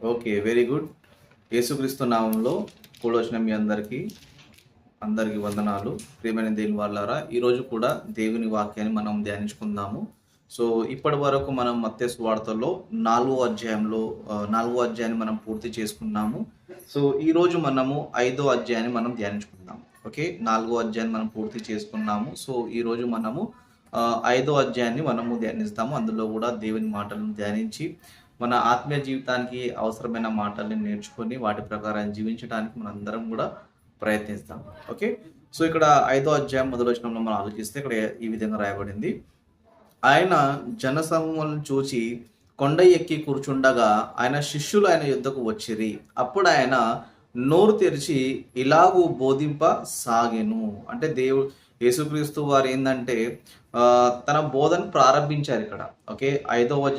Okay very good. యేసుక్రీస్తు నామంలో కూడొచ్చిన మీ అందరికీ అందరికీ వందనాలు. ప్రియమైన దేవుని వాళ్ళారా ఈరోజు కూడా దేవుని వాక్యాన్ని మనం ధ్యానించుకుందాము. సో ఇప్పటి వరకు మనం మత్స్య వార్తల్లో నాలుగో అధ్యాయంలో నాలుగో అధ్యాయాన్ని మనం పూర్తి చేసుకున్నాము. సో ఈరోజు మనము ఐదో అధ్యాయాన్ని మనం ధ్యానించుకుందాం. ఓకే నాలుగో అధ్యాయాన్ని మనం పూర్తి చేసుకున్నాము. సో ఈరోజు మనము ఐదో అధ్యాయాన్ని మనము ధ్యానిస్తాము. అందులో కూడా దేవుని మాటలను ధ్యానించి మన ఆత్మీయ జీవితానికి అవసరమైన మాటల్ని నేర్చుకొని వాటి ప్రకారం జీవించడానికి మనందరం కూడా ప్రయత్నిస్తాం. ఓకే? సో ఇక్కడ ఐదో అధ్యాయం మొదలు మనం ఆలోచిస్తే ఇక్కడ ఈ విధంగా రాయబడింది. ఆయన జనసమూహాలను చూచి కొండ ఎక్కి కూర్చుండగా ఆయన శిష్యులు ఆయన యుద్ధకు వచ్చిరి. అప్పుడు ఆయన నోరు తెరిచి ఇలాగూ బోధింప సాగెను అంటే దేవు యేసుక్రీస్తు వారు ఏంటంటే తన బోధన ప్రారంభించారు ఇక్కడ. ఓకే? ఐదో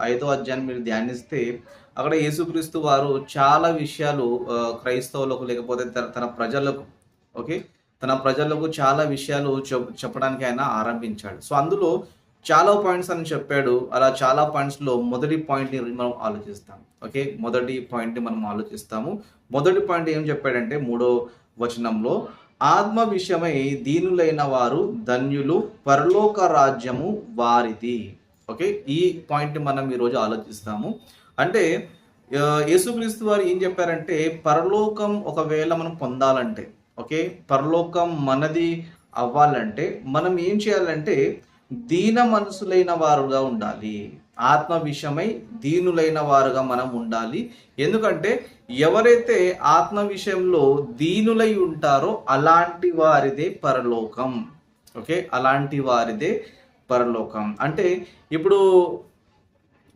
ఐదో అధ్యాయం మీరు ధ్యానిస్తే అక్కడ యేసుక్రీస్తు వారు చాలా విషయాలు క్రైస్తవులకు లేకపోతే తన- తన ప్రజలకు ఓకే? తన ప్రజలకు చాలా విషయాలు చెప్- చెప్పడానికి ఆయన ఆరంభించాడు. సో అందులో చాలా పాయింట్స్ అని చెప్పాడు. అలా చాలా పాయింట్స్లో మొదటి పాయింట్ని మనం ఆలోచిస్తాం. ఓకే? మొదటి పాయింట్ని మనం ఆలోచిస్తాము. మొదటి పాయింట్ ఏం చెప్పాడంటే మూడో వచనంలో ఆత్మ విషయమై దీనులైన వారు ధన్యులు పరలోక రాజ్యము వారిది. ఓకే? ఈ పాయింట్ మనం ఈరోజు ఆలోచిస్తాము. అంటే యేసుక్రీస్తు వారు ఏం చెప్పారంటే పరలోకం ఒకవేళ మనం పొందాలంటే ఓకే? పరలోకం మనది అవ్వాలంటే మనం ఏం చేయాలంటే దీన మనసులైన వారుగా ఉండాలి. ఆత్మ విషయమై దీనులైన వారుగా మనం ఉండాలి. ఎందుకంటే ఎవరైతే ఆత్మ విషయంలో దీనులై ఉంటారో అలాంటి వారిదే పరలోకం. ఓకే? అలాంటి వారిదే పరలోకం. అంటే ఇప్పుడు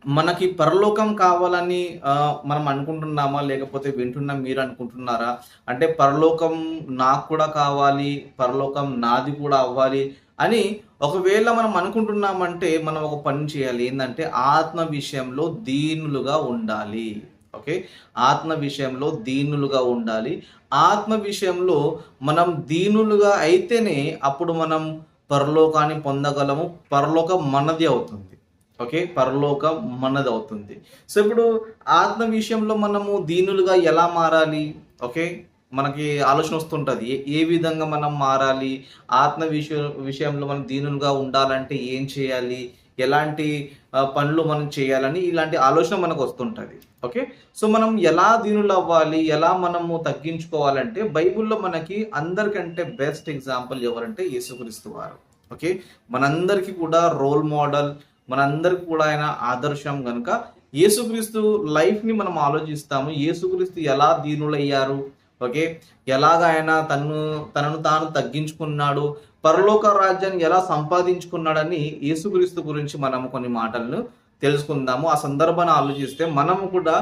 మనకి పరలోకం కావాలని మనం అనుకుంటున్నామా? లేకపోతే వింటున్నాం మీరు అనుకుంటున్నారా? అంటే పరలోకం నాకు కూడా కావాలి పరలోకం నాది కూడా అవ్వాలి అని ఒకవేళ మనం అనుకుంటున్నామంటే మనం ఒక పని చేయాలి. ఏంటంటే ఆత్మ విషయంలో దీనులుగా ఉండాలి. ఓకే? ఆత్మ విషయంలో దీనులుగా ఉండాలి. ఆత్మ విషయంలో మనం దీనులుగా అయితేనే అప్పుడు మనం పరలోకాన్ని పొందగలము. పరలోకం మనది అవుతుంది. ఓకే? పరలోకం మనది అవుతుంది. సో ఇప్పుడు ఆత్మ విషయంలో మనము దీనులుగా ఎలా మారాలి? ఓకే? మనకి ఆలోచన వస్తుంటుంది. ఏ ఏ విధంగా మనం మారాలి? ఆత్మ విషయ విషయంలో మనం దీనులుగా ఉండాలంటే ఏం చేయాలి? ఎలాంటి పనులు మనం చేయాలని ఇలాంటి ఆలోచన మనకు వస్తుంటుంది. ఓకే? సో మనం ఎలా దీనులు అవ్వాలి ఎలా మనము తగ్గించుకోవాలంటే బైబిల్లో మనకి అందరికంటే బెస్ట్ ఎగ్జాంపుల్ ఎవరంటే యేసుక్రీస్తు వారు. ఓకే? మనందరికీ కూడా రోల్ మోడల్ మనందరికి కూడా ఆయన ఆదర్శం కనుక యేసుక్రీస్తు లైఫ్ని మనం ఆలోచిస్తాము. యేసుక్రీస్తు ఎలా దీనులయ్యారు? ఓకే? ఎలాగ ఆయన తను తనను తాను తగ్గించుకున్నాడు? పరలోక రాజ్యాన్ని ఎలా సంపాదించుకున్నాడని యేసుక్రీస్తు గురించి మనం కొన్ని మాటలను తెలుసుకుందాము. ఆ సందర్భాన్ని ఆలోచిస్తే మనము కూడా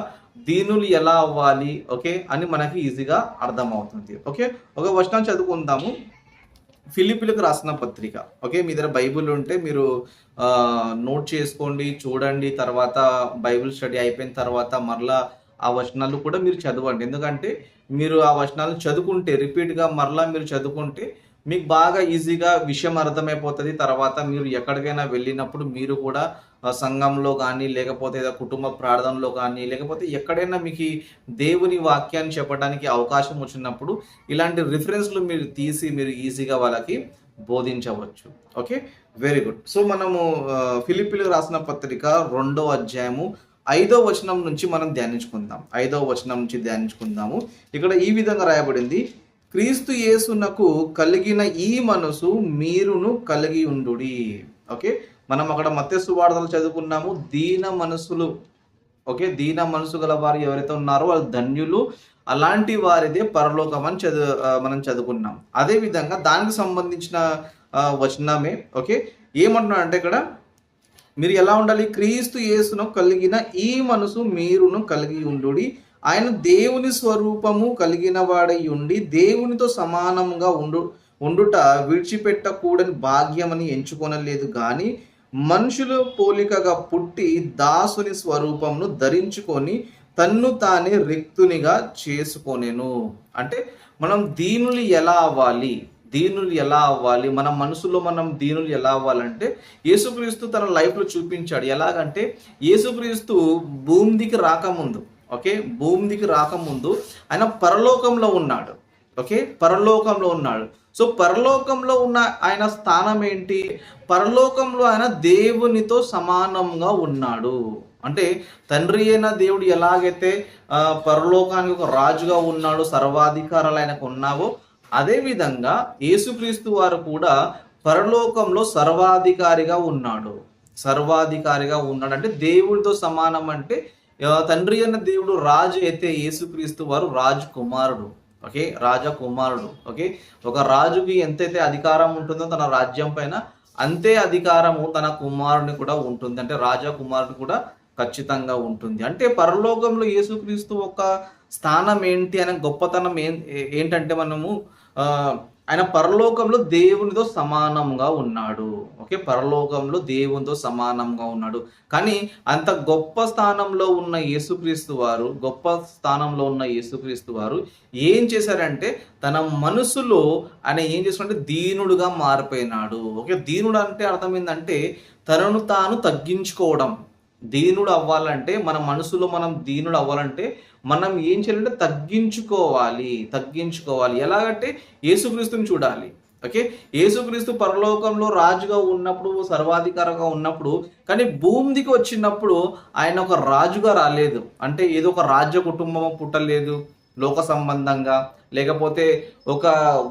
దీనులు ఎలా అవ్వాలి ఓకే అని మనకి ఈజీగా అర్థమవుతుంది. ఓకే ఒక వచనం చదువుకుందాము. ఫిలిపిలకు రాసిన పత్రిక. ఓకే మీ దగ్గర బైబిల్ ఉంటే మీరు నోట్ చేసుకోండి చూడండి తర్వాత బైబిల్ స్టడీ అయిపోయిన తర్వాత మరలా ఆ వచనాలు కూడా మీరు చదవండి. ఎందుకంటే మీరు ఆ వచనాలు చదువుకుంటే రిపీట్గా మరలా మీరు చదువుకుంటే మీకు బాగా ఈజీగా విషయం అర్థమైపోతుంది. తర్వాత మీరు ఎక్కడికైనా వెళ్ళినప్పుడు మీరు కూడా సంఘంలో కానీ లేకపోతే ఏదో కుటుంబ ప్రార్థనలో కానీ లేకపోతే ఎక్కడైనా మీకు దేవుని వాక్యాన్ని చెప్పడానికి అవకాశం వచ్చినప్పుడు ఇలాంటి రిఫరెన్స్లు మీరు తీసి మీరు ఈజీగా వాళ్ళకి బోధించవచ్చు. ఓకే? వెరీ గుడ్ సో మనము ఫిలిపిలు రాసిన పత్రిక రెండో అధ్యాయము ఐదో వచనం నుంచి మనం ధ్యానించుకుందాం. ఐదో వచనం నుంచి ధ్యానించుకుందాము. ఇక్కడ ఈ విధంగా రాయబడింది. క్రీస్తు యేసునకు కలిగిన ఈ మనసు మీరును కలిగి ఉండుడి. ఓకే? మనం అక్కడ మత్స్సు వార్తలు చదువుకున్నాము. దీన మనసులు. ఓకే? దీన మనసు గల వారు ఎవరైతే ఉన్నారో వాళ్ళు ధన్యులు. అలాంటి వారిదే పరలోకం అని చదువు మనం చదువుకున్నాం. అదే విధంగా దానికి సంబంధించిన వచనమే. ఓకే? ఏమంటున్నాడు అంటే ఇక్కడ మీరు ఎలా ఉండాలి? క్రీస్తు యేసును కలిగిన ఈ మనసు మీరును కలిగి ఉండుడి. ఆయన దేవుని స్వరూపము కలిగిన వాడై ఉండి దేవునితో సమానముగా ఉండు ఉండుట విడిచిపెట్టకూడని భాగ్యమని ఎంచుకొనలేదు కానీ మనుషుల పోలికగా పుట్టి దాసుని స్వరూపమును ధరించుకొని తన్ను తానే రిక్తునిగా చేసుకొనేను. అంటే మనం దీనులు ఎలా అవ్వాలి? దీనులు ఎలా అవ్వాలి? మన మనసులో మనం దీనులు ఎలా అవ్వాలంటే యేసుక్రీస్తు తన లైఫ్లో చూపించాడు. ఎలాగంటే యేసుక్రీస్తు భూమికి రాకముందు ఓకే? భూమికి రాకముందు ఆయన పరలోకంలో ఉన్నాడు. ఓకే? పరలోకంలో ఉన్నాడు. సో పరలోకంలో ఉన్న ఆయన స్థానం ఏంటి పరలోకంలో ఆయన దేవునితో సమానంగా ఉన్నాడు. అంటే తండ్రి అయిన దేవుడు ఎలాగైతే పరలోకానికి ఒక రాజుగా ఉన్నాడు సర్వాధికారాలు ఆయనకు ఉన్నావో అదేవిధంగా యేసుక్రీస్తు వారు కూడా పరలోకంలో సర్వాధికారిగా ఉన్నాడు. సర్వాధికారిగా ఉన్నాడు. అంటే దేవుడితో సమానం అంటే తండ్రి అన్న దేవుడు రాజు అయితే యేసుక్రీస్తు వారు రాజు కుమారుడు ఓకే? రాజా కుమారుడు ఓకే? ఒక రాజుకి ఎంతైతే అధికారం ఉంటుందో తన రాజ్యం పైన అంతే అధికారము తన కుమారుని కూడా ఉంటుంది. అంటే రాజా కుమారుడు కూడా ఖచ్చితంగా ఉంటుంది. అంటే పరలోకంలో యేసుక్రీస్తు ఒక స్థానం ఏంటి అనే గొప్పతనం ఏం ఏంటంటే మనము ఆయన పరలోకంలో దేవునితో సమానంగా ఉన్నాడు. ఓకే? పరలోకంలో దేవునితో సమానంగా ఉన్నాడు. కానీ అంత గొప్ప స్థానంలో ఉన్న యేసుక్రీస్తు వారు గొప్ప స్థానంలో ఉన్న యేసుక్రీస్తు వారు ఏం చేశారంటే తన మనసులో ఆయన ఏం చేశారంటే దీనుడుగా మారిపోయినాడు. ఓకే? దీనుడు అంటే అర్థం ఏంటంటే తనను తాను తగ్గించుకోవడం. దీనుడు అవ్వాలంటే మన మనసులో మనం దీనుడు అవ్వాలంటే మనం ఏం చేయాలంటే తగ్గించుకోవాలి తగ్గించుకోవాలి. ఎలాగంటే యేసుక్రీస్తుని చూడాలి. ఓకే? యేసుక్రీస్తు పరలోకంలో రాజుగా ఉన్నప్పుడు సర్వాధికారంగా ఉన్నప్పుడు కానీ భూమిదికి వచ్చినప్పుడు ఆయన ఒక రాజుగా రాలేదు. అంటే ఏదో ఒక రాజ్య కుటుంబం పుట్టలేదు. లోక సంబంధంగా లేకపోతే ఒక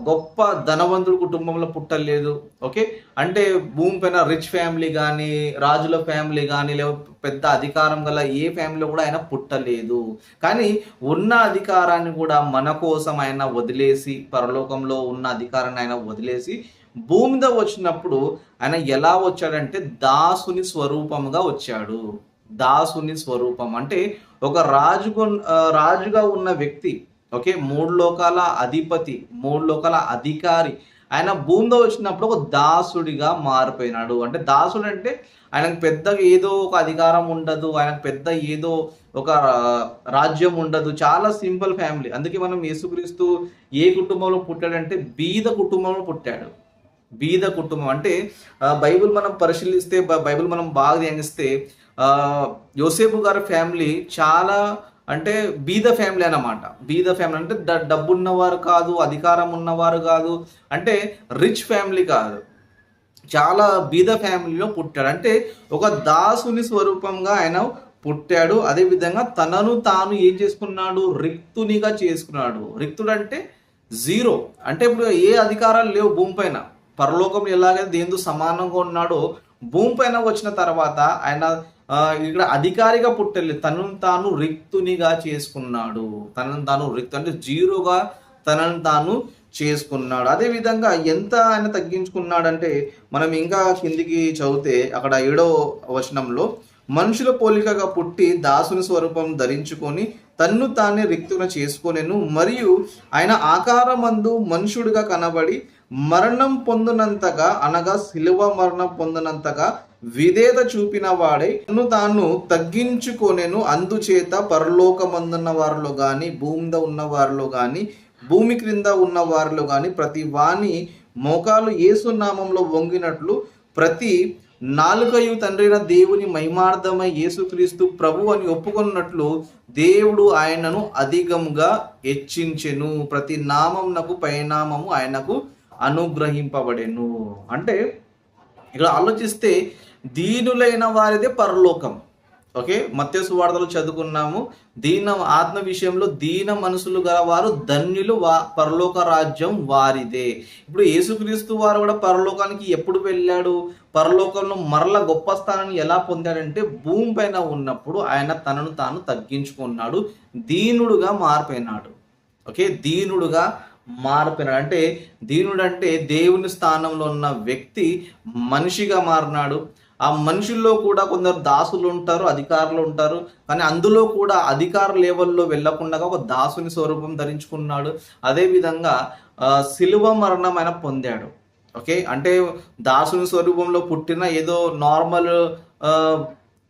గొప్ప ధనవంతుడు కుటుంబంలో పుట్టలేదు ఓకే? అంటే భూమి పైన రిచ్ ఫ్యామిలీ కానీ రాజుల ఫ్యామిలీ కానీ లేకపోతే పెద్ద అధికారం గల ఏ ఫ్యామిలీలో కూడా ఆయన పుట్టలేదు. కానీ ఉన్న అధికారాన్ని కూడా మన కోసం ఆయన వదిలేసి పరలోకంలో ఉన్న అధికారాన్ని ఆయన వదిలేసి భూమి మీద వచ్చినప్పుడు ఆయన ఎలా వచ్చాడంటే దాసుని స్వరూపముగా వచ్చాడు. దాసుని స్వరూపం. అంటే ఒక రాజు రాజుగా ఉన్న వ్యక్తి ఓకే మూడు లోకాల అధిపతి మూడు లోకాల అధికారి ఆయన భూమిలో వచ్చినప్పుడు ఒక దాసుడిగా మారిపోయినాడు. అంటే దాసుడు అంటే ఆయనకు పెద్ద ఏదో ఒక అధికారం ఉండదు ఆయనకు పెద్ద ఏదో ఒక రాజ్యం ఉండదు. చాలా సింపుల్ ఫ్యామిలీ. అందుకే మనం యేసుక్రీస్తు ఏ కుటుంబంలో పుట్టాడంటే బీద కుటుంబంలో పుట్టాడు. బీద కుటుంబం. అంటే బైబిల్ మనం పరిశీలిస్తే బైబిల్ మనం బాగా ధ్యానిస్తే యోసేపు గారి ఫ్యామిలీ చాలా అంటే బీద ఫ్యామిలీ అన్నమాట. బీద ఫ్యామిలీ అంటే డ- డబ్బు ఉన్నవారు కాదు అధికారం ఉన్నవారు కాదు అంటే రిచ్ ఫ్యామిలీ కాదు. చాలా బీద ఫ్యామిలీలో పుట్టాడు. అంటే ఒక దాసుని స్వరూపంగా ఆయన పుట్టాడు. అదేవిధంగా తనను తాను ఏం చేసుకున్నాడు? రిక్తునిగా చేసుకున్నాడు. రిక్తుడు అంటే జీరో. అంటే ఇప్పుడు ఏ అధికారాలు లేవు భూమి పైన. పరలోకం ఎలాగైతే దేంతో సమానంగా ఉన్నాడో భూమి పైన వచ్చిన తర్వాత ఆయన ఇక్కడ అధికారిగా పుట్టలేదు తనను తాను రిక్తునిగా చేసుకున్నాడు. తనను తాను రిక్తు అంటే జీరోగా తనను తాను చేసుకున్నాడు. అదేవిధంగా ఎంత ఆయన తగ్గించుకున్నాడంటే మనం ఇంకా కిందికి చదివితే అక్కడ ఏడో వచనంలో మనుషుల పోలికగా పుట్టి దాసుని స్వరూపం ధరించుకొని తన్ను తానే రిక్తున చేసుకొనెను మరియు ఆయన ఆకారమందు మనుషుడిగా కనబడి మరణం పొందినంతగా అనగా శిలువ మరణం పొందినంతగా విధేత చూపిన వాడే తను తాను తగ్గించుకొనేను. అందుచేత పరలోకమందున్న వారిలో గాని భూమి ఉన్న వారిలో గాని భూమి క్రింద ఉన్న వారిలో గాని ప్రతి వాణి మోకాలు యేసు నామంలో వంగినట్లు ప్రతి నాలుగయు తండ్రైన దేవుని మహిమార్థమై యేసుక్రీస్తు ప్రభు అని ఒప్పుకున్నట్లు దేవుడు ఆయనను అధికముగా హెచ్చించెను. ప్రతి నామంనకు పైనామము ఆయనకు అనుగ్రహింపబడెను. అంటే ఇక్కడ ఆలోచిస్తే దీనులైన వారిదే పరలోకం. ఓకే? మత్స్సు వార్తలు చదువుకున్నాము. దీన ఆత్మ విషయంలో దీన మనసులు గల వారు ధన్యులు వా పరలోక రాజ్యం వారిదే. ఇప్పుడు యేసుక్రీస్తు వారు కూడా పరలోకానికి ఎప్పుడు వెళ్ళాడు? పరలోకంలో మరల గొప్ప స్థానాన్ని ఎలా పొందాడంటే భూమి పైన ఉన్నప్పుడు ఆయన తనను తాను తగ్గించుకున్నాడు. దీనుడుగా మారిపోయినాడు ఓకే? దీనుడుగా మారిపోయినాడు. అంటే దీనుడు అంటే దేవుని స్థానంలో ఉన్న వ్యక్తి మనిషిగా మారినాడు. ఆ మనుషుల్లో కూడా కొందరు దాసులు ఉంటారు అధికారులు ఉంటారు. కానీ అందులో కూడా అధికార లెవెల్లో వెళ్ళకుండా ఒక దాసుని స్వరూపం ధరించుకున్నాడు. అదేవిధంగా శిలువ మరణం ఆయన పొందాడు. ఓకే? అంటే దాసుని స్వరూపంలో పుట్టిన ఏదో నార్మల్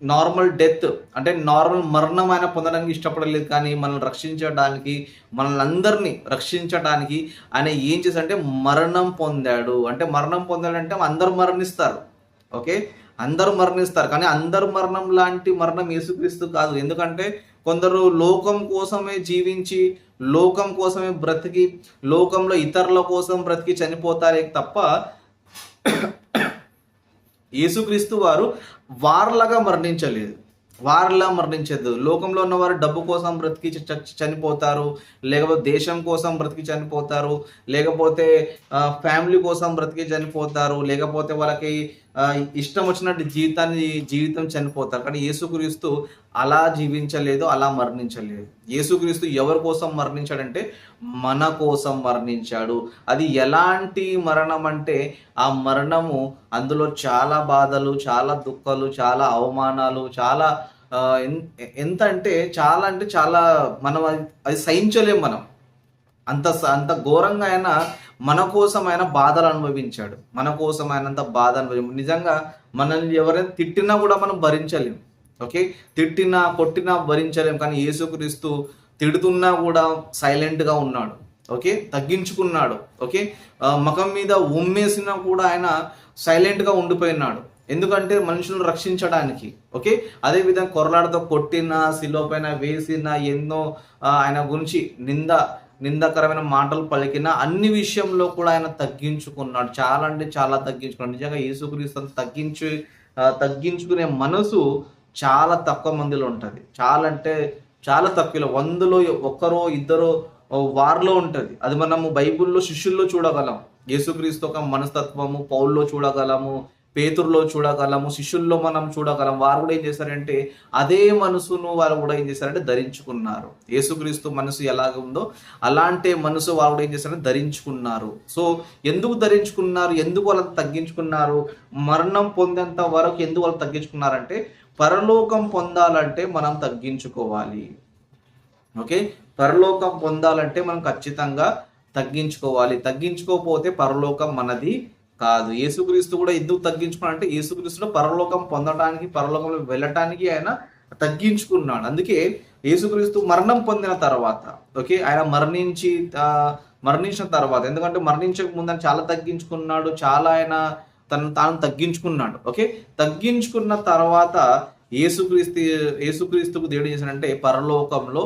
నార్మల్ డెత్ అంటే నార్మల్ మరణం ఆయన పొందడానికి ఇష్టపడలేదు కానీ మనల్ని రక్షించడానికి మనల్ని అందరినీ రక్షించడానికి ఆయన ఏం చేశాడంటే మరణం పొందాడు. అంటే మరణం పొందాడంటే అందరు మరణిస్తారు. ఓకే? అందరూ మరణిస్తారు. కానీ అందరు మరణం లాంటి మరణం యేసుక్రీస్తు కాదు. ఎందుకంటే కొందరు లోకం కోసమే జీవించి లోకం కోసమే బ్రతికి లోకంలో ఇతరుల కోసం బ్రతికి చనిపోతారే తప్ప యేసుక్రీస్తు వారు వార్లగా మరణించలేదు. వారిలా మరణించదు లోకంలో ఉన్నవారు డబ్బు కోసం బ్రతికి చ- చనిపోతారు. లేకపోతే దేశం కోసం బ్రతికి చనిపోతారు. లేకపోతే ఫ్యామిలీ కోసం బ్రతికి చనిపోతారు. లేకపోతే వాళ్ళకి ఇష్టం వచ్చినట్టు జీవితాన్ని జీవితం చనిపోతారు. కానీ యేసుక్రీస్తు అలా జీవించలేదు అలా మరణించలేదు. యేసుక్రీస్తు ఎవరి కోసం మరణించాడంటే మన కోసం మరణించాడు. అది ఎలాంటి మరణం అంటే ఆ మరణము అందులో చాలా బాధలు చాలా దుఃఖాలు చాలా అవమానాలు చాలా ఎంత అంటే చాలా అంటే చాలా మనం అది సహించలేం మనం. అంత స- అంత ఘోరంగా అయినా మన కోసం ఆయన బాధలు అనుభవించాడు. మన కోసం బాధ అనుభవించాడు. నిజంగా మనల్ని ఎవరైనా తిట్టినా కూడా మనం భరించలేం. ఓకే? తిట్టినా కొట్టినా భరించలేం. కానీ యేసుక్రీస్తు తిడుతున్నా కూడా సైలెంట్గా ఉన్నాడు. ఓకే? తగ్గించుకున్నాడు. ఓకే? ఆ, ముఖం మీద ఉమ్మేసినా కూడా ఆయన సైలెంట్గా ఉండిపోయినాడు. ఎందుకంటే మనుషులను రక్షించడానికి. ఓకే? అదే విధంగా కొరలాడతో కొట్టిన శిలో పైన వేసిన ఎన్నో ఆయన గురించి నింద నిందకరమైన మాటలు పలికిన అన్ని విషయంలో కూడా ఆయన తగ్గించుకున్నాడు. చాలా అంటే చాలా తగ్గించుకున్నాడు. నిజంగా యేసుక్రీస్తుని తగ్గించి తగ్గించుకునే మనసు చాలా తక్కువ మందిలో ఉంటుంది. చాలా అంటే చాలా తక్కువలో వందలో ఒక్కరో ఇద్దరో వారిలో ఉంటుంది. అది మనము బైబిల్లో శిష్యుల్లో చూడగలం. యేసుక్రీస్తు ఒక మనస్తత్వము పౌల్లో చూడగలము పేతుర్లో చూడగలము శిష్యుల్లో మనం చూడగలం. వారు కూడా ఏం చేశారంటే అదే మనసును వారు కూడా ఏం చేశారంటే ధరించుకున్నారు. యేసుక్రీస్తు మనసు ఎలాగ ఉందో అలాంటి మనసు వారు కూడా ఏం చేశారంటే ధరించుకున్నారు. సో ఎందుకు ధరించుకున్నారు? ఎందుకు వాళ్ళని తగ్గించుకున్నారు? మరణం పొందేంత వరకు ఎందుకు వాళ్ళు తగ్గించుకున్నారంటే పరలోకం పొందాలంటే మనం తగ్గించుకోవాలి. ఓకే? పరలోకం పొందాలంటే మనం ఖచ్చితంగా తగ్గించుకోవాలి. తగ్గించుకోకపోతే పరలోకం మనది కాదు. యేసుక్రీస్తు కూడా ఎందుకు తగ్గించుకున్నాడు అంటే యేసుక్రీస్తుడు పరలోకం పొందడానికి పరలోకంలో వెళ్ళటానికి ఆయన తగ్గించుకున్నాడు. అందుకే యేసుక్రీస్తు మరణం పొందిన తర్వాత ఓకే ఆయన మరణించి మరణించిన తర్వాత ఎందుకంటే మరణించక ముందు ఆయన చాలా తగ్గించుకున్నాడు చాలా ఆయన తను తాను తగ్గించుకున్నాడు ఓకే. తగ్గించుకున్న తర్వాత యేసుక్రీస్తు యేసుక్రీస్తుకు దేవుడు చేశాడంటే పరలోకంలో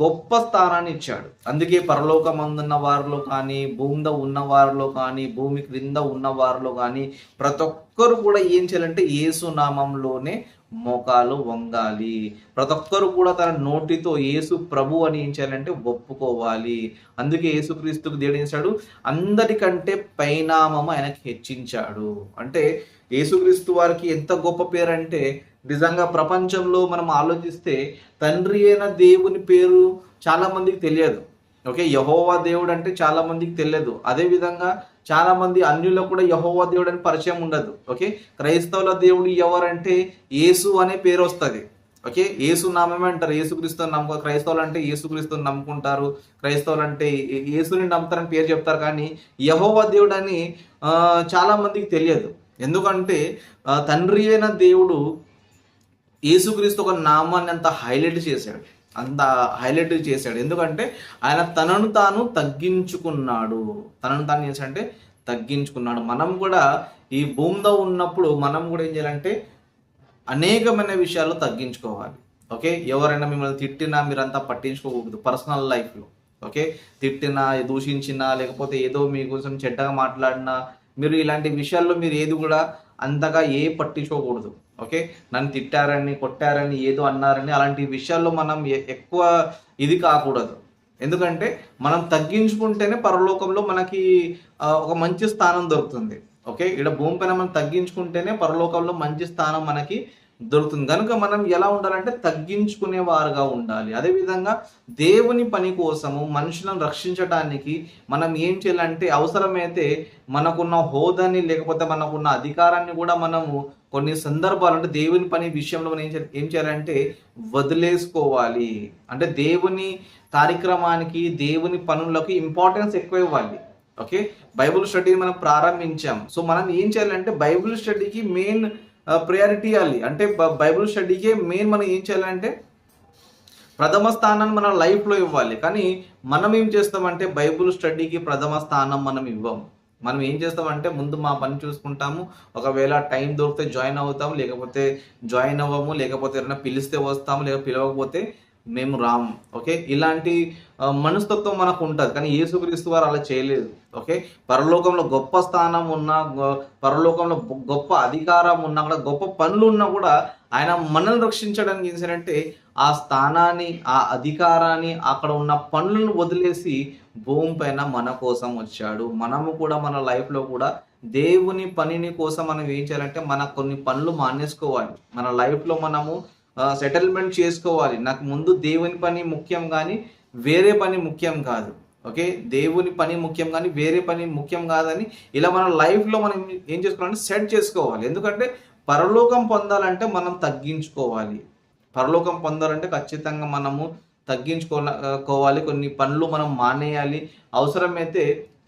గొప్ప స్థానాన్ని ఇచ్చాడు. అందుకే పరలోకం అందున్న వారిలో కానీ భూమిద ఉన్న వారిలో కానీ భూమి క్రింద ఉన్న వారిలో కానీ ప్రతి ఒక్కరు కూడా ఏం చేయాలంటే ఏసునామంలోనే మోకాలు వంగాలి. ప్రతి ఒక్కరు కూడా తన నోటితో యేసు ప్రభు అని ఏం చేయాలంటే ఒప్పుకోవాలి. అందుకే యేసుక్రీస్తుకు దేవుడు చేశాడు? అందరికంటే పైనామము ఆయనకి హెచ్చించాడు. అంటే యేసుక్రీస్తు వారికి ఎంత గొప్ప పేరు అంటే నిజంగా ప్రపంచంలో మనం ఆలోచిస్తే తండ్రి అయిన దేవుని పేరు చాలా మందికి తెలియదు. ఓకే యహోవా దేవుడు అంటే చాలా మందికి తెలియదు. అదే విధంగా చాలా మంది అన్యులకు కూడా యహోవా దేవుడు అని పరిచయం ఉండదు. ఓకే క్రైస్తవుల దేవుడు ఎవరంటే యేసు అనే పేరు వస్తుంది. ఓకే యేసు నామమే అంటారు. యేసుక్రీస్తుని నమ్ము క్రైస్తవులు అంటే యేసుక్రీస్తుని నమ్ముకుంటారు. క్రైస్తవులు అంటే యేసుని నమ్ముతారని పేరు చెప్తారు కానీ యహోవా దేవుడు అని చాలా మందికి తెలియదు. ఎందుకంటే తండ్రి అయిన దేవుడు యేసుక్రీస్తు ఒక నామాన్ని అంత హైలైట్ చేశాడు. అంత హైలైట్ చేశాడు. ఎందుకంటే ఆయన తనను తాను తగ్గించుకున్నాడు. తనను తాను చేశాడంటే తగ్గించుకున్నాడు. మనం కూడా ఈ భూమిలో ఉన్నప్పుడు మనం కూడా ఏం చేయాలంటే అనేకమైన విషయాలు తగ్గించుకోవాలి. ఓకే? ఎవరైనా మిమ్మల్ని తిట్టినా మీరంతా పట్టించుకోకూడదు. పర్సనల్ లైఫ్లో. ఓకే? తిట్టినా దూషించినా లేకపోతే ఏదో మీ కోసం చెడ్డగా మాట్లాడినా మీరు ఇలాంటి విషయాల్లో మీరు ఏది కూడా అంతగా ఏ పట్టించుకోకూడదు. ఓకే? నన్ను తిట్టారని కొట్టారని ఏదో అన్నారని అలాంటి విషయాల్లో మనం ఎ- ఎక్కువ ఇది కాకూడదు. ఎందుకంటే మనం తగ్గించుకుంటేనే పరలోకంలో మనకి ఒక మంచి స్థానం దొరుకుతుంది. ఓకే? ఇక్కడ భూమిపైన మనం తగ్గించుకుంటేనే పరలోకంలో మంచి స్థానం మనకి దొరుకుతుంది. కనుక మనం ఎలా ఉండాలంటే తగ్గించుకునే వారుగా ఉండాలి. అదేవిధంగా దేవుని పని కోసము మనుషులను రక్షించడానికి మనం ఏం చేయాలంటే అవసరమైతే మనకున్న హోదాని లేకపోతే మనకున్న అధికారాన్ని కూడా మనము కొన్ని సందర్భాలు అంటే దేవుని పని విషయంలో మనం ఏం చేయాలి ఏం చేయాలంటే వదిలేసుకోవాలి. అంటే దేవుని కార్యక్రమానికి దేవుని పనులకు ఇంపార్టెన్స్ ఎక్కువ ఇవ్వాలి. ఓకే? బైబుల్ స్టడీని మనం ప్రారంభించాం. సో మనం ఏం చేయాలంటే బైబుల్ స్టడీకి మెయిన్ ప్రయారిటీ ఇవ్వాలి. అంటే బైబుల్ స్టడీకే మెయిన్ మనం ఏం చేయాలంటే ప్రథమ స్థానాన్ని మన లైఫ్లో ఇవ్వాలి. కానీ మనం ఏం చేస్తామంటే బైబుల్ స్టడీకి ప్రథమ స్థానం మనం ఇవ్వం. మనం ఏం చేస్తామంటే ముందు మా పని చూసుకుంటాము. ఒకవేళ టైం దొరికితే జాయిన్ అవుతాము. లేకపోతే జాయిన్ అవ్వము. లేకపోతే ఎవరైనా పిలిస్తే వస్తాము. లేక పిలవకపోతే మేము రాము. ఓకే? ఇలాంటి మనస్తత్వం మనకు ఉంటుంది. కానీ యేసుక్రీస్తు వారు అలా చేయలేదు. ఓకే? పరలోకంలో గొప్ప స్థానం ఉన్నా పరలోకంలో గొప్ప అధికారం ఉన్నా కూడా గొప్ప పనులు ఉన్నా కూడా ఆయన మనల్ని రక్షించడానికి ఏం చేశారంటే ఆ స్థానాన్ని ఆ అధికారాన్ని అక్కడ ఉన్న పనులను వదిలేసి భూమి పైన మన కోసం వచ్చాడు. మనము కూడా మన లైఫ్లో కూడా దేవుని పనిని కోసం మనం ఏం చేయాలంటే మన కొన్ని పనులు మానేసుకోవాలి. మన లైఫ్లో మనము సెటిల్మెంట్ చేసుకోవాలి. నాకు ముందు దేవుని పని ముఖ్యం కానీ వేరే పని ముఖ్యం కాదు. ఓకే? దేవుని పని ముఖ్యం కానీ వేరే పని ముఖ్యం కాదని ఇలా మన లైఫ్లో మనం ఏం చేసుకోవాలంటే సెట్ చేసుకోవాలి. ఎందుకంటే పరలోకం పొందాలంటే మనం తగ్గించుకోవాలి. పరలోకం పొందాలంటే ఖచ్చితంగా మనము తగ్గించుకోవాలి. కొన్ని పనులు మనం మానేయాలి. అవసరమైతే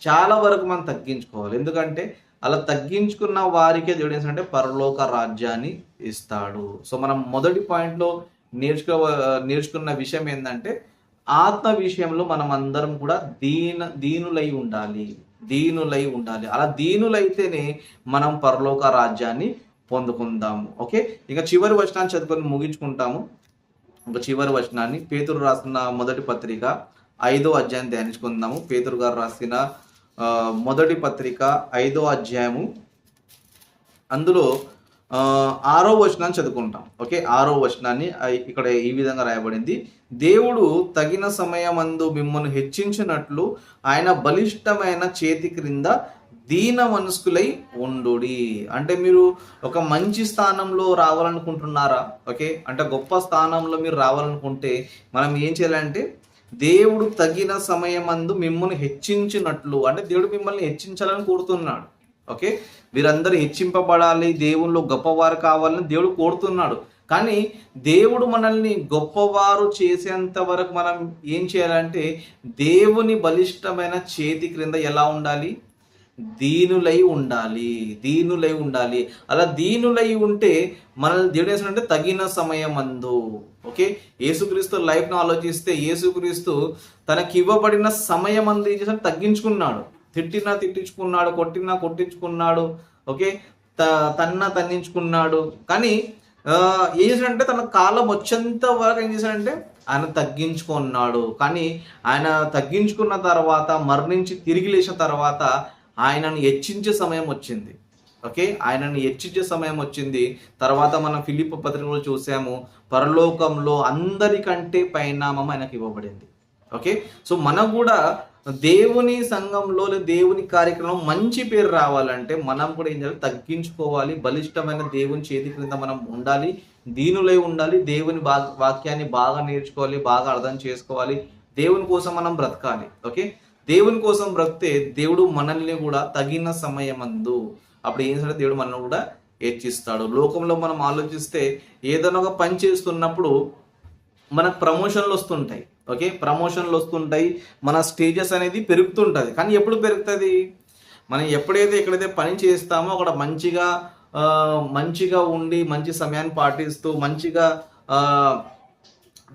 చాలా వరకు మనం తగ్గించుకోవాలి. ఎందుకంటే అలా తగ్గించుకున్న వారికే దేవుడు ఏంటంటే పరలోక రాజ్యాన్ని ఇస్తాడు. సో మనం మొదటి పాయింట్లో నేర్చుకో నేర్చుకున్న విషయం ఏంటంటే ఆత్మ విషయంలో మనం అందరం కూడా దీన దీనులై ఉండాలి. దీనులై ఉండాలి. అలా దీనులైతేనే మనం పరలోక రాజ్యాన్ని పొందుకుందాము. ఓకే? ఇక చివరి వచనాన్ని చదువుకొని ముగించుకుంటాము. ఒక చివరి వచనాన్ని పేతురు రాసిన మొదటి పత్రిక ఐదో అధ్యాయం ధ్యానించుకుందాము. పేతురు గారు రాసిన మొదటి పత్రిక ఐదో అధ్యాయము. అందులో ఆరో వచనాన్ని చదువుకుంటాం. ఓకే? ఆరో వచనాన్ని ఇక్కడ ఈ విధంగా రాయబడింది. దేవుడు తగిన సమయమందు మిమ్మల్ని హెచ్చించినట్లు ఆయన బలిష్టమైన చేతి క్రింద దీన మనస్కులై ఉండుడి. అంటే మీరు ఒక మంచి స్థానంలో రావాలనుకుంటున్నారా? ఓకే? అంటే గొప్ప స్థానంలో మీరు రావాలనుకుంటే మనం ఏం చేయాలంటే దేవుడు తగిన సమయమందు మిమ్మల్ని హెచ్చించినట్లు అంటే దేవుడు మిమ్మల్ని హెచ్చించాలని కోరుతున్నాడు. ఓకే? వీరందరూ హెచ్చింపబడాలి దేవుళ్ళు గొప్పవారు కావాలని దేవుడు కోరుతున్నాడు. కానీ దేవుడు మనల్ని గొప్పవారు చేసేంత వరకు మనం ఏం చేయాలంటే దేవుని బలిష్టమైన చేతి క్రింద ఎలా ఉండాలి? దీనులై ఉండాలి దీనులై ఉండాలి. అలా దీనులై ఉంటే మనల్ని దేవుడు ఏంటంటే తగిన సమయం అందు ఓకే? యేసుక్రీస్తు లైఫ్ను ఆలోచిస్తే యేసుక్రీస్తు తనకి ఇవ్వబడిన సమయం అందు ఏం చేశాడు? తగ్గించుకున్నాడు. తిట్టినా తిట్టించుకున్నాడు కొట్టినా కొట్టించుకున్నాడు. ఓకే? త తన్న తన్నించుకున్నాడు. కానీ ఏం చేశాడంటే తన కాలం వచ్చేంత వరకు ఏం చేశాడంటే ఆయన తగ్గించుకున్నాడు. కానీ ఆయన తగ్గించుకున్న తర్వాత మరణించి తిరిగి లేచిన తర్వాత ఆయనను హెచ్చించే సమయం వచ్చింది. ఓకే? ఆయనను హెచ్చించే సమయం వచ్చింది. తర్వాత మనం ఫిలిప్ పత్రికలో చూసాము పరలోకంలో అందరికంటే పరిణామం ఆయనకు ఇవ్వబడింది. ఓకే? సో మనం కూడా దేవుని సంఘంలో లేదా దేవుని కార్యక్రమం మంచి పేరు రావాలంటే మనం కూడా ఏం చేయాలి? తగ్గించుకోవాలి. బలిష్టమైన దేవుని చేతి క్రింద మనం ఉండాలి. దీనులై ఉండాలి. దేవుని వాక్యాన్ని బాగా నేర్చుకోవాలి బాగా అర్థం చేసుకోవాలి. దేవుని కోసం మనం బ్రతకాలి. ఓకే? దేవుని కోసం బ్రతితే దేవుడు మనల్ని కూడా తగిన సమయమందు అప్పుడు ఏం సరే దేవుడు మనల్ని కూడా హెచ్చిస్తాడు. లోకంలో మనం ఆలోచిస్తే ఏదైనా ఒక పని చేస్తున్నప్పుడు మనకు ప్రమోషన్లు వస్తుంటాయి. ఓకే? ప్రమోషన్లు వస్తుంటాయి. మన స్టేజెస్ అనేది పెరుగుతుంటుంది కానీ ఎప్పుడు పెరుగుతుంది? మనం ఎప్పుడైతే ఎక్కడైతే పని చేస్తామో అక్కడ మంచిగా మంచిగా ఉండి మంచి సమయాన్ని పాటిస్తూ మంచిగా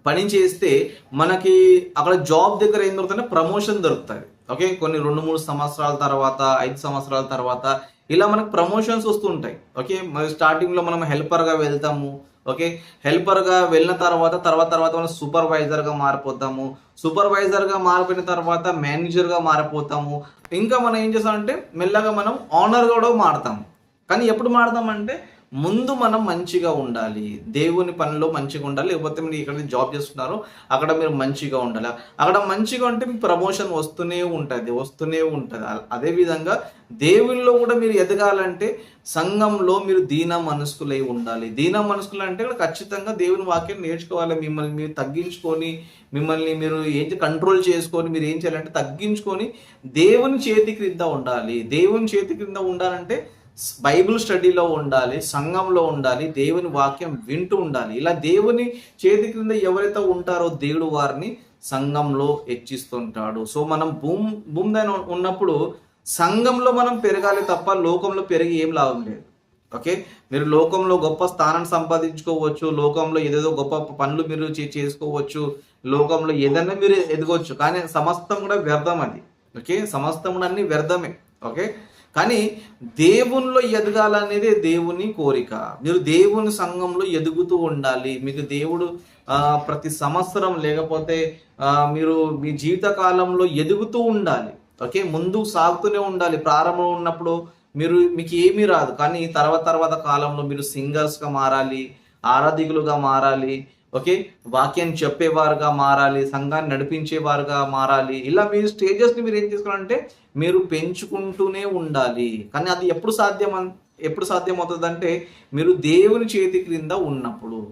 పని చేస్తే మనకి అక్కడ జాబ్ దగ్గర ఏం దొరుకుతుందంటే ప్రమోషన్ దొరుకుతుంది. ఓకే? కొన్ని రెండు మూడు సంవత్సరాల తర్వాత ఐదు సంవత్సరాల తర్వాత ఇలా మనకు ప్రమోషన్స్ వస్తుంటాయి. ఓకే? మరి స్టార్టింగ్లో మనం హెల్పర్గా వెళ్తాము. ఓకే? హెల్పర్గా వెళ్ళిన తర్వాత తర్వాత తర్వాత మనం సూపర్వైజర్గా మారిపోతాము. సూపర్వైజర్గా మారిపోయిన తర్వాత మేనేజర్గా మారిపోతాము. ఇంకా మనం ఏం చేస్తామంటే మెల్లగా మనం ఆనర్ కూడా మారుతాము. కానీ ఎప్పుడు మారుతామంటే ముందు మనం మంచిగా ఉండాలి. దేవుని పనిలో మంచిగా ఉండాలి. లేకపోతే మీరు ఇక్కడ జాబ్ చేస్తున్నారో అక్కడ మీరు మంచిగా ఉండాలి. అక్కడ మంచిగా ఉంటే మీకు ప్రమోషన్ వస్తూనే ఉంటుంది వస్తూనే ఉంటుంది. అదేవిధంగా దేవునిలో కూడా మీరు ఎదగాలంటే సంఘంలో మీరు దీన మనస్కులై ఉండాలి. దీన మనస్కులు అంటే ఇక్కడ ఖచ్చితంగా దేవుని వాక్యం నేర్చుకోవాలి. మిమ్మల్ని మీరు తగ్గించుకొని మిమ్మల్ని మీరు ఏంటి కంట్రోల్ చేసుకొని మీరు ఏం చేయాలంటే తగ్గించుకొని దేవుని చేతి క్రింద ఉండాలి. దేవుని చేతి క్రింద ఉండాలంటే బైబిల్ స్టడీలో ఉండాలి సంఘంలో ఉండాలి దేవుని వాక్యం వింటూ ఉండాలి. ఇలా దేవుని చేతి క్రింద ఎవరైతే ఉంటారో దేవుడు వారిని సంఘంలో హెచ్చిస్తుంటాడు. సో మనం భూమి భూమి ఉన్నప్పుడు సంఘంలో మనం పెరగాలి తప్ప లోకంలో పెరిగి ఏం లాభం లేదు. ఓకే? మీరు లోకంలో గొప్ప స్థానం సంపాదించుకోవచ్చు లోకంలో ఏదేదో గొప్ప పనులు మీరు చేసుకోవచ్చు లోకంలో ఏదైనా మీరు ఎదగవచ్చు కానీ సమస్తం కూడా వ్యర్థం అది. ఓకే? సమస్తం కూడా అన్ని వ్యర్థమే. ఓకే? కానీ దేవునిలో ఎదగాలనేదే దేవుని కోరిక. మీరు దేవుని సంఘంలో ఎదుగుతూ ఉండాలి. మీకు దేవుడు ప్రతి సంవత్సరం లేకపోతే మీరు మీ జీవితకాలంలో ఎదుగుతూ ఉండాలి. ఓకే? ముందు సాగుతూనే ఉండాలి. ప్రారంభం ఉన్నప్పుడు మీరు మీకు ఏమీ రాదు. కానీ తర్వాత తర్వాత కాలంలో మీరు సింగర్స్గా మారాలి ఆరాధికులుగా మారాలి ఓకే? వాక్యాన్ని చెప్పేవారుగా మారాలి సంఘాన్ని నడిపించేవారుగా మారాలి. ఇలా మీరు స్టేజెస్ని మీరు ఏం చేసుకోవాలంటే మీరు పెంచుకుంటూనే ఉండాలి. కానీ అది ఎప్పుడు సాధ్యం ఎప్పుడు సాధ్యం అవుతుందంటే మీరు దేవుని చేతి క్రింద ఉన్నప్పుడు.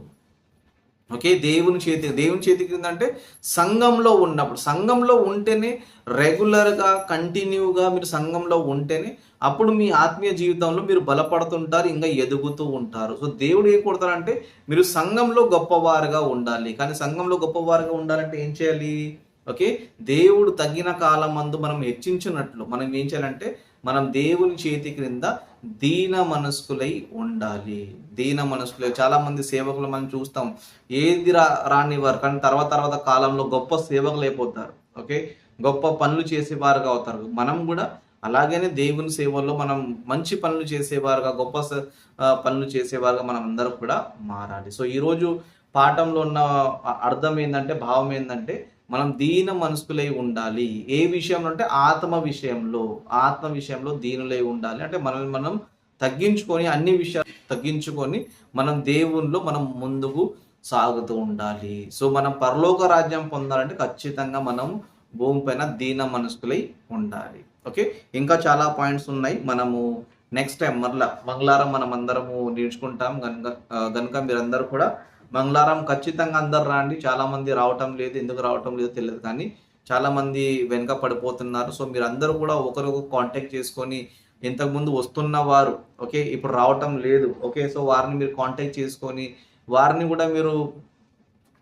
ఓకే? దేవుని చేతి దేవుని చేతి క్రింద అంటే సంఘంలో ఉన్నప్పుడు. సంఘంలో ఉంటేనే రెగ్యులర్గా కంటిన్యూగా మీరు సంఘంలో ఉంటేనే అప్పుడు మీ ఆత్మీయ జీవితంలో మీరు బలపడుతుంటారు ఇంకా ఎదుగుతూ ఉంటారు. సో దేవుడు ఏం కొడతారంటే మీరు సంఘంలో గొప్పవారుగా ఉండాలి. కానీ సంఘంలో గొప్పవారుగా ఉండాలంటే ఏం చేయాలి? ఓకే? దేవుడు తగిన కాలం మందు మనం హెచ్చించినట్లు మనం ఏం చేయాలంటే మనం దేవుని చేతి క్రింద దీన మనస్కులై ఉండాలి. దీన మనస్కులై. చాలా మంది సేవకులు మనం చూస్తాం ఏది రా రానివారు కానీ తర్వాత తర్వాత కాలంలో గొప్ప సేవకులు అయిపోతారు ఓకే? గొప్ప పనులు చేసేవారుగా అవుతారు. మనం కూడా అలాగనే దేవుని సేవల్లో మనం మంచి పనులు చేసేవారుగా గొప్ప స- పనులు చేసేవారుగా మనం అందరం కూడా మారాలి. సో ఈరోజు పాఠంలో ఉన్న అర్థం ఏంటంటే భావం ఏంటంటే మనం దీన మనస్కులై ఉండాలి. ఏ విషయంలో అంటే ఆత్మ విషయంలో ఆత్మ విషయంలో దీనులై ఉండాలి. అంటే మనల్ని మనం తగ్గించుకొని అన్ని విషయాలు తగ్గించుకొని మనం దేవునిలో మనం ముందుకు సాగుతూ ఉండాలి. సో మనం పరలోక రాజ్యం పొందాలంటే ఖచ్చితంగా మనం భూమిపైన దీన మనస్కులై ఉండాలి. ఓకే? ఇంకా చాలా పాయింట్స్ ఉన్నాయి. మనము నెక్స్ట్ టైం మరలా మంగళవారం మనం అందరము నేర్చుకుంటాం కనుక కనుక మీరందరూ కూడా మంగళవారం ఖచ్చితంగా అందరు రాండి. చాలా మంది రావటం లేదు. ఎందుకు రావటం లేదో తెలియదు కానీ చాలామంది వెనుక పడిపోతున్నారు. సో మీరు అందరూ కూడా ఒకరికొకరు కాంటాక్ట్ చేసుకొని ఇంతకుముందు వస్తున్న వారు ఓకే? ఇప్పుడు రావటం లేదు. ఓకే? సో వారిని మీరు కాంటాక్ట్ చేసుకొని వారిని కూడా మీరు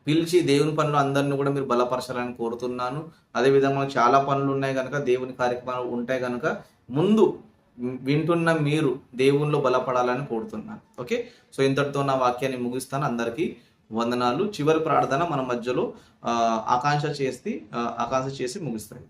పిలిచి దేవుని పనులు అందరిని కూడా మీరు బలపరచాలని కోరుతున్నాను. అదేవిధంగా చాలా పనులు ఉన్నాయి కనుక దేవుని కార్యక్రమాలు ఉంటాయి కనుక ముందు వింటున్న మీరు దేవునిలో బలపడాలని కోరుతున్నాను. ఓకే? సో ఇంతటితో నా వాక్యాన్ని ముగిస్తాను. అందరికీ వందనాలు. చివరి ప్రార్థన మన మధ్యలో ఆకాంక్ష చేసి ఆకాంక్ష చేసి ముగిస్తాయి